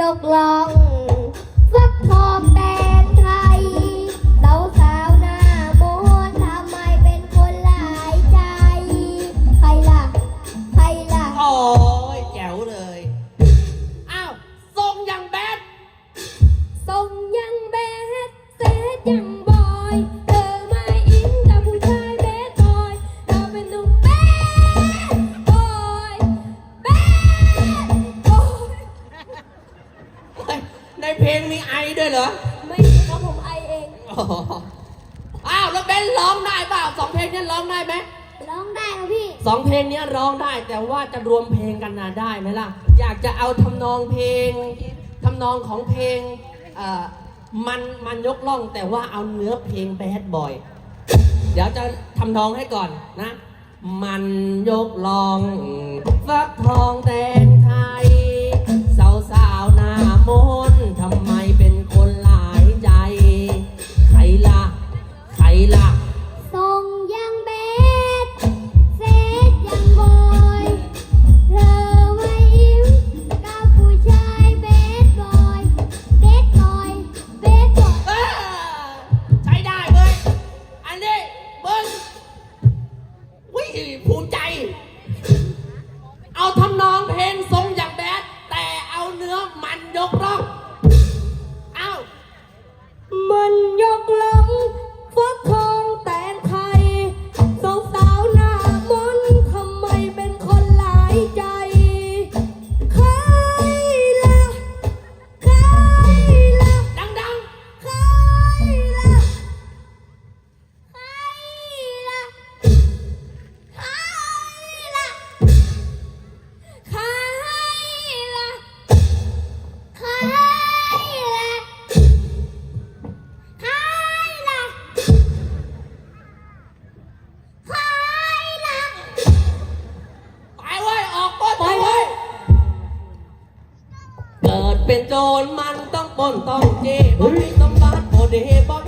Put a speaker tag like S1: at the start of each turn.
S1: ยกลองฟักทองแดงไทยสาวสาวๆหน้ามนต์ทำไมเป็นคนหลายใจ ใครล่ะ ใครล่ะ
S2: โอ้ยแจ๋วเลย อ้าวทรงอย่างแบด
S1: ทรงยังแบดเซตยัง
S2: ลงมีไอด้วยเหรอ
S1: ไม่ใช่ครับผมไอเอง
S2: อ๋ออ้าวแล้วเบนร้องได้เปล่าสองเพลงนี้ร้องได้ไหม
S1: ร้องได้ครับพี่
S2: สองเพลงนี้ร้องได้แต่ว่าจะรวมเพลงกันนะได้ไหมล่ะ อยากจะเอาทำนองเพลงทำนองของเพลงเอ่อมันมันยกล่องแต่ว่าเอาเนื้อเพลงแบดบอย เดี๋ยวจะทำนองให้ก่อนนะ มันยกลองฟักท วิภูมิใจ เอาทำนองเพลงทรงอย่างแบดแต่เอาเนื้อมันยกร่อง เป็
S1: น
S2: โจรมันต้องปล้นต้องเจ๊บ่มีสมบัติบ่ดีบ่มีการศึกษาบ